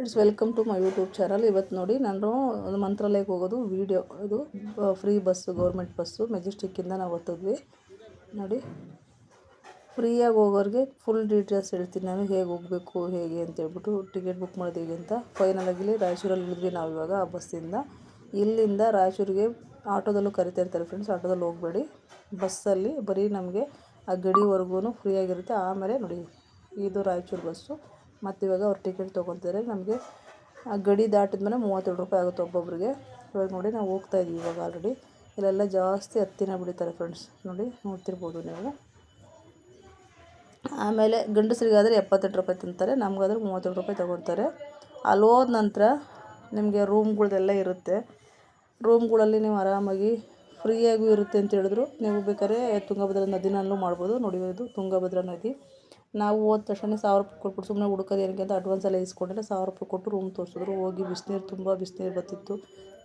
Friends welcome to my YouTube channel ಇವತ್ತು ನೋಡಿ ನಾನು ಮಂತ್ರಾಲಯಕ್ಕೆ ಹೋಗೋದು ವೀಡಿಯೋ ಇದು ಫ್ರೀ ಬಸ್ಸು ಗೌರ್ಮೆಂಟ್ ಬಸ್ಸು ಮೆಜೆಸ್ಟಿಕ್ಕಿಂದ ನಾವು ಹತ್ತಿದ್ವಿ. ನೋಡಿ ಫ್ರೀಯಾಗಿ ಹೋಗೋರಿಗೆ ಫುಲ್ ಡೀಟೇಲ್ಸ್ ಹೇಳ್ತೀನಿ ನಾನು, ಹೇಗೆ ಹೋಗಬೇಕು, ಹೇಗೆ ಅಂತ ಹೇಳ್ಬಿಟ್ಟು ಟಿಕೆಟ್ ಬುಕ್ ಮಾಡೋದು ಹೇಗೆ ಅಂತ. ಇಲ್ಲಿ ರಾಯಚೂರಲ್ಲಿ ಇಳಿದ್ವಿ ನಾವು ಇವಾಗ ಆ ಬಸ್ಸಿಂದ ಇಲ್ಲಿಂದ ರಾಯಚೂರಿಗೆ ಆಟೋದಲ್ಲೂ ಕರಿತಾ ಇರ್ತಾರೆ ಫ್ರೆಂಡ್ಸ್ ಆಟೋದಲ್ಲಿ ಹೋಗಬೇಡಿ. ಬಸ್ಸಲ್ಲಿ ಬರೀ ನಮಗೆ ಆ ಗಡಿವರೆಗೂ ಫ್ರೀಯಾಗಿರುತ್ತೆ ಆಮೇಲೆ ನೋಡಿ, ಇದು ರಾಯಚೂರು ಬಸ್ಸು ಮತ್ತು ಇವಾಗ ಅವ್ರು ಟಿಕೆಟ್ ತೊಗೊತಾರೆ ನಮಗೆ ಗಡಿ ದಾಟಿದ ಮೇಲೆ ಮೂವತ್ತೇಳು ರೂಪಾಯಿ ಆಗುತ್ತೆ ಒಬ್ಬೊಬ್ಬರಿಗೆ ಇವಾಗ ನೋಡಿ ನಾವು ಹೋಗ್ತಾ ಇದ್ದೀವಿ ಇವಾಗ ಆಲ್ರೆಡಿ ಇಲ್ಲೆಲ್ಲ ಜಾಸ್ತಿ ಹತ್ತಿನ ಬಿಡ್ತಾರೆ ಫ್ರೆಂಡ್ಸ್ ನೋಡಿ ನೋಡ್ತಿರ್ಬೋದು ನೀವು. ಆಮೇಲೆ ಗಂಡಸರಿಗಾದರೆ ಎಪ್ಪತ್ತೆಂಟು ರೂಪಾಯಿ ತಿಂತಾರೆ. ನಮಗಾದ್ರೆ ಮೂವತ್ತೇಳು ರೂಪಾಯಿ ತೊಗೊತಾರೆ. ಅಲ್ಲಿ ಹೋದ ನಂತರ ನಿಮಗೆ ರೂಮ್ಗಳ್ದೆಲ್ಲ ಇರುತ್ತೆ. ರೂಮ್ಗಳಲ್ಲಿ ನೀವು ಆರಾಮಾಗಿ ಫ್ರೀಯಾಗೂ ಇರುತ್ತೆ ಅಂತ ಹೇಳಿದ್ರು. ನೀವು ಬೇಕಾದ್ರೆ ತುಂಗಭದ್ರಾ ನದಿನಲ್ಲೂ ಮಾಡ್ಬೋದು. ನೋಡಿ, ಇದು ತುಂಗಭದ್ರಾ ನದಿ. ನಾವು ಹೋದ ತಕ್ಷಣ ಸಾವಿರ ರೂಪಾಯಿ ಕೊಟ್ಬಿಟ್ಟು ಸುಮ್ಮನೆ ಹುಡ್ಕೋದು ಏನಕ್ಕೆ ಅಂತ ಅಡ್ವಾನ್ಸ್ ಎಲ್ಲ ಇಸ್ಕೊಂಡ್ರೆ ಸಾವಿರ ರೂಪಾಯಿ ಕೊಟ್ಟು ರೂಮ್ ತೋರಿಸಿದ್ರು. ಹೋಗಿ ಬಿಸಿನೀರು ತುಂಬ ಬಿಸಿನೀರು ಬರ್ತಿತ್ತು.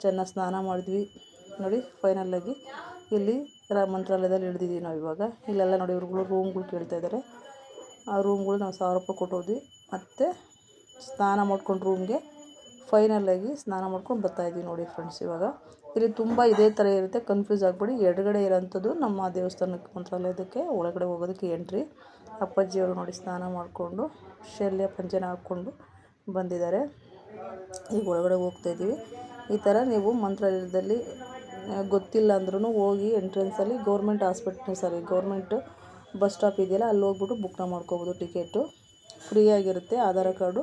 ಚೆನ್ನಾಗಿ ಸ್ನಾನ ಮಾಡಿದ್ವಿ. ನೋಡಿ ಫೈನಲ್ಲಾಗಿ ಇಲ್ಲಿ ರಾಮ ಮಂತ್ರಾಲಯದಲ್ಲಿ ಇಳಿದಿದ್ದೀವಿ ನಾವು ಇವಾಗ. ಇಲ್ಲೆಲ್ಲ ನೋಡಿ ಇವ್ರುಗಳು ರೂಮ್ಗಳು ಕೇಳ್ತಾ ಇದ್ದಾರೆ. ಆ ರೂಮ್ಗಳು ನಾವು ಸಾವಿರ ರೂಪಾಯಿ ಕೊಟ್ಟು ಹೋದ್ವಿ. ಮತ್ತು ಸ್ನಾನ ಮಾಡ್ಕೊಂಡು ರೂಮ್ಗೆ ಫೈನಲ್ಲಾಗಿ ಸ್ನಾನ ಮಾಡ್ಕೊಂಡು ಬರ್ತಾಯಿದ್ದೀವಿ ನೋಡಿ ಫ್ರೆಂಡ್ಸ್ ಇವಾಗ. ಇಲ್ಲಿ ತುಂಬ ಇದೇ ಥರ ಇರುತ್ತೆ. ಕನ್ಫ್ಯೂಸ್ ಆಗಬೇಡಿ. ಎಡಗಡೆ ಇರೋಂಥದ್ದು ನಮ್ಮ ದೇವಸ್ಥಾನಕ್ಕೆ ಮಂತ್ರಾಲಯದಕ್ಕೆ, ಒಳಗಡೆ ಹೋಗೋದಕ್ಕೆ ಎಂಟ್ರಿ ಅಪ್ಪಾಜಿಯವರು ನೋಡಿ ಸ್ನಾನ ಮಾಡಿಕೊಂಡು, ಶಲ್ಯ ಪಂಚನ ಹಾಕ್ಕೊಂಡು ಬಂದಿದ್ದಾರೆ. ಈಗ ಒಳಗಡೆ ಹೋಗ್ತಾ ಹೋಗ್ತಾಯಿದ್ದೀವಿ ಈ ಥರ ನೀವು ಮಂತ್ರಾಲಯದಲ್ಲಿ ಗೊತ್ತಿಲ್ಲ ಅಂದ್ರೂ ಹೋಗಿ ಎಂಟ್ರೆನ್ಸಲ್ಲಿ government hospital sorry government bus stop ಇದೆಯಲ್ಲ, ಅಲ್ಲಿ ಹೋಗ್ಬಿಟ್ಟು ಬುಕ್ನ ಮಾಡ್ಕೋಬೋದು ಟಿಕೆಟು ಫ್ರೀಯಾಗಿರುತ್ತೆ ಆಧಾರ್ ಕಾರ್ಡು.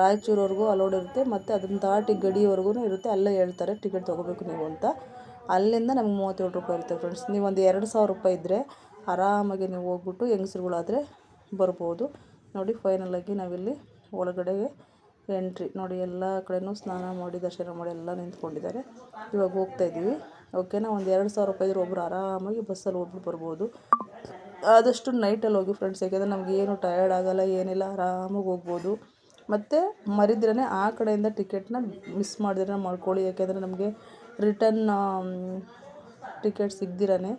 ರಾಯಚೂರವರೆಗೂ ಅಲೋಡ್ ಇರುತ್ತೆ. ಮತ್ತು ಅದನ್ನು ದಾಟಿ ಗಡಿವರೆಗೂ ಇರುತ್ತೆ. ಅಲ್ಲೇ ಹೇಳ್ತಾರೆ, ಟಿಕೆಟ್ ತೊಗೋಬೇಕು ನೀವು ಅಂತ. ಅಲ್ಲಿಂದ ನಮ್ಗೆ ಮೂವತ್ತೇಳು ರೂಪಾಯಿ ಇರುತ್ತೆ ಫ್ರೆಂಡ್ಸ್ ನೀವು ಒಂದು ಎರಡು ಸಾವಿರ ರೂಪಾಯಿ ಇದ್ದರೆ ಆರಾಮಾಗಿ ನೀವು ಹೋಗ್ಬಿಟ್ಟು ಹೆಂಗಸ್ರುಗಳಾದರೆ ಬರ್ಬೋದು. ನೋಡಿ ಫೈನಲಾಗಿ ನಾವಿಲ್ಲಿ ಒಳಗಡೆಗೆ ಎಂಟ್ರಿ ನೋಡಿ, ಎಲ್ಲ ಕಡೆಯೂ ಸ್ನಾನ ಮಾಡಿ, ದರ್ಶನ ಮಾಡಿ ಎಲ್ಲ ನಿಂತ್ಕೊಂಡಿದ್ದಾರೆ. ಇವಾಗ ಹೋಗ್ತಾ ಇದ್ದೀವಿ. ಓಕೆನಾ ಒಂದು ಎರಡು ಸಾವಿರ ರೂಪಾಯಿ ಇದ್ರೆ ಒಬ್ಬರು ಆರಾಮಾಗಿ ಬಸ್ಸಲ್ಲಿ ಹೋಗ್ಬಿಟ್ಟು ಬರ್ಬೋದು. ಆದಷ್ಟು ನೈಟಲ್ಲಿ ಹೋಗಿ ಫ್ರೆಂಡ್ಸ್ ಯಾಕೆಂದರೆ ನಮಗೇನು ಟಯರ್ಡ್ ಆಗೋಲ್ಲ, ಏನಿಲ್ಲ, ಆರಾಮಾಗಿ ಹೋಗ್ಬೋದು. ಮತ್ತು ಮರಿದ್ರೇ ಆ ಕಡೆಯಿಂದ ಟಿಕೆಟ್ನ ಮಿಸ್ ಮಾಡಿದ್ರೆ ಮಾಡ್ಕೊಳ್ಳಿ, ಯಾಕೆಂದರೆ ನಮಗೆ ರಿಟರ್ನ್ ಟಿಕೆಟ್ ಸಿಗ್ದಿರೇ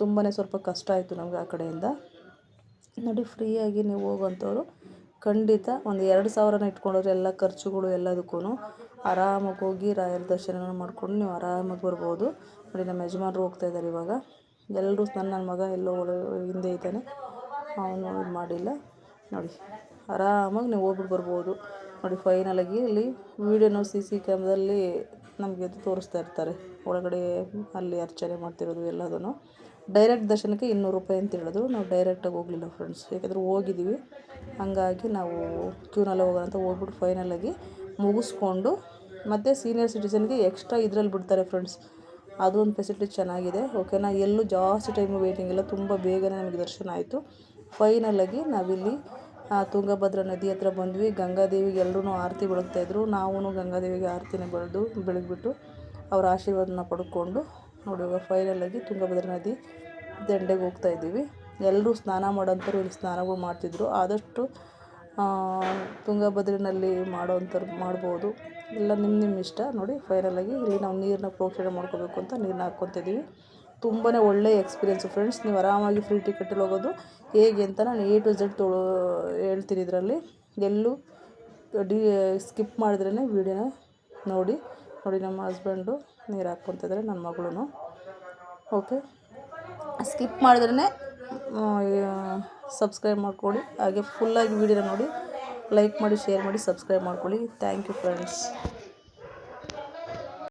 ತುಂಬಾ ಸ್ವಲ್ಪ ಕಷ್ಟ ಆಯಿತು ನಮಗೆ ಆ ಕಡೆಯಿಂದ. ನೋಡಿ, ಫ್ರೀಯಾಗಿ ನೀವು ಹೋಗುವಂಥವ್ರು ಖಂಡಿತ ಒಂದು ಎರಡು ಸಾವಿರನ ಇಟ್ಕೊಂಡ್ರೆ ಎಲ್ಲ ಖರ್ಚುಗಳು ಎಲ್ಲದಕ್ಕೂ ಆರಾಮಾಗಿ ಹೋಗಿ ರಾಯರ ದರ್ಶನ ಮಾಡ್ಕೊಂಡು ನೀವು ಆರಾಮಾಗಿ ಬರ್ಬೋದು. ನೋಡಿ, ನಮ್ಮ ಯಜಮಾನರು ಹೋಗ್ತಾ ಇದ್ದಾರೆ ಇವಾಗ. ಎಲ್ಲರೂ ನನ್ನ ನನ್ನ ಮಗ ಎಲ್ಲೋ ಹಿಂದೆ ಇದ್ದಾನೆ. ಅವನು ಮಾಡಿಲ್ಲ. ನೋಡಿ. ಆರಾಮಾಗಿ ನೀವು ಹೋಗ್ಬಿಟ್ಟು ಬರ್ಬೋದು. ನೋಡಿ ಫೈನಲಾಗಿ ಇಲ್ಲಿ ವೀಡಿಯೋನು ಸಿ ಸಿ ಕ್ಯಾಮ್ರಾದಲ್ಲಿ ನಮಗೆ ತೋರಿಸ್ತಾ ಇರ್ತಾರೆ. ಒಳಗಡೆ ಅಲ್ಲಿ ಅರ್ಚನೆ ಮಾಡ್ತಿರೋದು ಎಲ್ಲದೂ ಡೈರೆಕ್ಟ್ ದರ್ಶನಕ್ಕೆ ಇನ್ನೂರು ರೂಪಾಯಿ ಅಂತ ಹೇಳಿದ್ರು ನಾವು ಡೈರೆಕ್ಟಾಗಿ ಹೋಗಲಿಲ್ಲ ಫ್ರೆಂಡ್ಸ್ ಯಾಕೆಂದರೆ ಹೋಗಿದ್ದೀವಿ. ಹಂಗಾಗಿ ನಾವು ಕ್ಯೂನಲ್ಲಿ ಹೋಗೋಣ ಅಂತ ಹೋಗ್ಬಿಟ್ಟು ಫೈನಲಾಗಿ ಮುಗಿಸ್ಕೊಂಡು ಮತ್ತು ಸೀನಿಯರ್ ಸಿಟಿಸನ್ಗೆ ಎಕ್ಸ್ಟ್ರಾ ಇದ್ರಲ್ಲಿ ಬಿಡ್ತಾರೆ ಫ್ರೆಂಡ್ಸ್ ಅದೊಂದು ಫೆಸಿಲಿಟಿ ಚೆನ್ನಾಗಿದೆ. ಓಕೆನಾ ಎಲ್ಲೂ ಜಾಸ್ತಿ ಟೈಮು ವೇಟಿಂಗ್ ಇಲ್ಲ. ತುಂಬ ಬೇಗನೆ ನಮಗೆ ದರ್ಶನ ಆಯಿತು. ಫೈನಲಾಗಿ ನಾವಿಲ್ಲಿ ತುಂಗಭದ್ರಾ ನದಿ ಹತ್ರ ಬಂದ್ವಿ. ಗಂಗಾದೇವಿಗೆ ಎಲ್ಲರೂ ಆರತಿ ಬೆಳಗ್ತಾಯಿದ್ರು ನಾವು ಗಂಗಾದೇವಿಗೆ ಆರತಿನ ಬೆಳೆದು ಬೆಳಗ್ಬಿಟ್ಟು ಅವ್ರ ಆಶೀರ್ವಾದನ ಪಡ್ಕೊಂಡು ನೋಡಿ ಇವಾಗ ಫೈನಲಾಗಿ ತುಂಗಭದ್ರಾ ನದಿ ದಂಡೆಗೆ ಹೋಗ್ತಾ ಇದ್ದೀವಿ. ಎಲ್ಲರೂ ಸ್ನಾನ ಮಾಡೋಂಥವ್ರು ಇಲ್ಲಿ ಸ್ನಾನಗಳು ಮಾಡ್ತಿದ್ರು. ಆದಷ್ಟು ತುಂಗಭದ್ರಿನಲ್ಲಿ ಮಾಡೋವಂಥವ್ರು ಮಾಡ್ಬೋದು. ಇಲ್ಲ ನಿಮ್ಮ ನಿಮ್ಮ ಇಷ್ಟ. ನೋಡಿ ಫೈನಲಾಗಿ ಇಲ್ಲಿ ನಾವು ನೀರನ್ನ ಪ್ರೋಕ್ಷಣೆ ಮಾಡ್ಕೋಬೇಕು ಅಂತ ನೀರನ್ನ ಹಾಕ್ಕೊತಿದ್ದೀವಿ. ತುಂಬಾ ಒಳ್ಳೆಯ ಎಕ್ಸ್ಪೀರಿಯೆನ್ಸು ಫ್ರೆಂಡ್ಸ್ ನೀವು ಆರಾಮಾಗಿ ಫ್ರೀ ಟಿಕೆಟಲ್ಲಿ ಹೋಗೋದು. ಹೇಗೆ ಅಂತ ನಾನು ಎ ಟು ಝೆಡ್ ತೋ ಹೇಳ್ತೀನಿ ಇದರಲ್ಲಿ. ಎಲ್ಲೂ ಡಿ ಸ್ಕಿಪ್ ಮಾಡಿದ್ರೇ ವೀಡಿಯೋನ ನೋಡಿ. ನೋಡಿ ನಮ್ಮ ಹಸ್ಬೆಂಡು ನೀರು ಹಾಕ್ಕೊತಿದ್ದಾರೆ ನನ್ನ ಮಗಳು ಓಕೆ ಸ್ಕಿಪ್ ಮಾಡಿದ್ರೇ ಸಬ್ಸ್ಕ್ರೈಬ್ ಮಾಡ್ಕೊಳ್ಳಿ. ಹಾಗೆ ಫುಲ್ಲಾಗಿ ವೀಡಿಯೋನ ನೋಡಿ. ಲೈಕ್ ಮಾಡಿ ಶೇರ್ ಮಾಡಿ ಸಬ್ಸ್ಕ್ರೈಬ್ ಮಾಡ್ಕೊಳ್ಳಿ. Thank you friends